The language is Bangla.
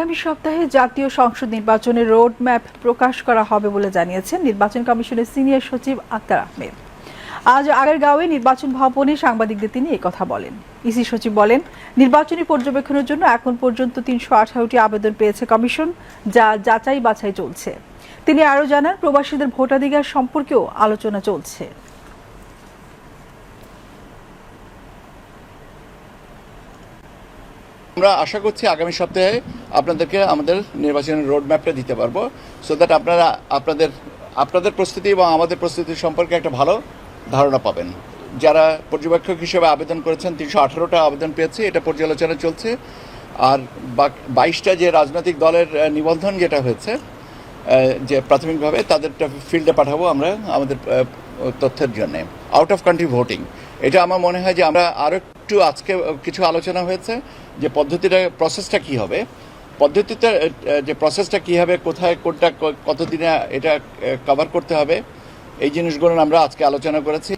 আগামী সপ্তাহে জাতীয় সংসদ নির্বাচনের রোড ম্যাপ প্রকাশ করা হবে বলে জানিয়েছেন নির্বাচন কমিশনের সিনিয়র সচিব আক্তার আহমেদ। আজ আগারগাঁওয়ে নির্বাচন ভবনে সাংবাদিকদের তিনি কথা বলেন। ইসি সচিব বলেন, নির্বাচনী পর্যবেক্ষণের জন্য এখন পর্যন্ত তিনশো আঠারোটি আবেদন পেয়েছে কমিশন, যা যাচাই বাছাই চলছে। তিনি আরও জানান, প্রবাসীদের ভোটাধিকার সম্পর্কেও আলোচনা চলছে। আমরা আশা করছি আগামী সপ্তাহে আপনাদেরকে আমাদের নির্বাচনের রোড ম্যাপটা দিতে পারব সো দ্যাট আপনারা আপনাদের আপনাদের প্রস্তুতি এবং আমাদের প্রস্তুতি সম্পর্কে একটা ভালো ধারণা পাবেন। যারা পর্যবেক্ষক হিসেবে আবেদন করেছেন, তিনশো আঠারোটা আবেদন পেয়েছে, এটা পর্যালোচনা চলছে। আর বাইশটা যে রাজনৈতিক দলের নিবন্ধন যেটা হয়েছে যে প্রাথমিকভাবে তাদেরটা ফিল্ডে পাঠাবো আমরা আমাদের তথ্যের জন্য। আউট অফ কান্ট্রি ভোটিং এটা আমার মনে হয় যে আমরা আরও একটু আজকে কিছু আলোচনা হয়েছে যে পদ্ধতিটা প্রসেসটা কি হবে। পদ্ধতিতে যে প্রসেসটা কী হবে, কোথায়, কোনটা কতদিনে এটা কভার করতে হবে, এই জিনিসগুলো আমরা আজকে আলোচনা করেছি।